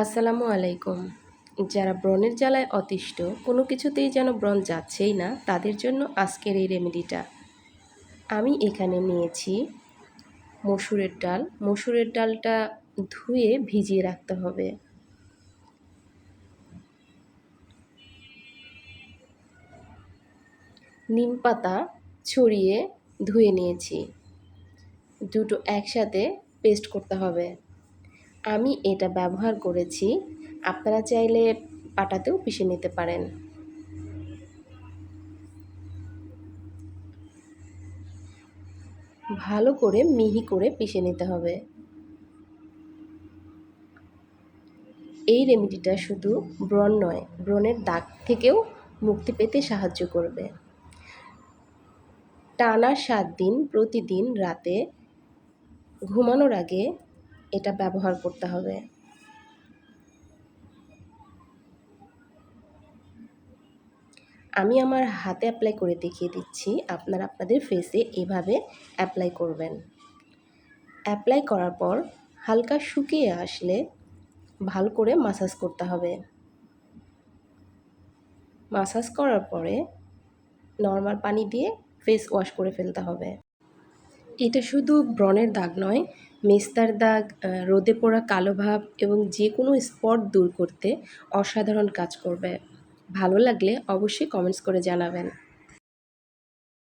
আসসালামু আলাইকুম। যারা ব্রণের জ্বালায় অতিষ্ঠ, কোনো কিছুতেই যেন ব্রণ যাচ্ছেই না, তাদের জন্য আজকের এই রেমেডিটা। আমি এখানে নিয়েছি মসুরের ডাল। মসুরের ডালটা ধুয়ে ভিজিয়ে রাখতে হবে। নিম পাতা ছড়িয়ে ধুয়ে নিয়েছি। দুটো একসাথে পেস্ট করতে হবে। আমি এটা ব্যবহার করেছি। আপনারা চাইলে পাটাতেও পিষে নিতে পারেন। ভালো করে মিহি করে পিষে নিতে হবে। এই রেমেডিটা শুধু ব্রণ নয়, ব্রণের দাগ থেকেও মুক্তি পেতে সাহায্য করবে। টানা সাত দিন প্রতিদিন রাতে ঘুমানোর আগে এটা ব্যবহার করতে হবে। আমি আমার হাতে অ্যাপ্লাই করে দেখিয়ে দিচ্ছি, আপনারা আপনাদের ফেসে এভাবে অ্যাপ্লাই করবেন। অ্যাপ্লাই করার পর হালকা শুকিয়ে আসলে ভালো করে মাসাজ করতে হবে। মাসাজ করার পরে নর্মাল পানি দিয়ে ফেস ওয়াশ করে ফেলতে হবে। এটা শুধু ব্রণের দাগ নয় মেস্তার দাগ রোদে পোড়া কালো ভাব এবং যে কোনো স্পট দূর করতে অসাধারণ কাজ করবে। ভালো লাগলে অবশ্যই কমেন্টস করে জানাবেন।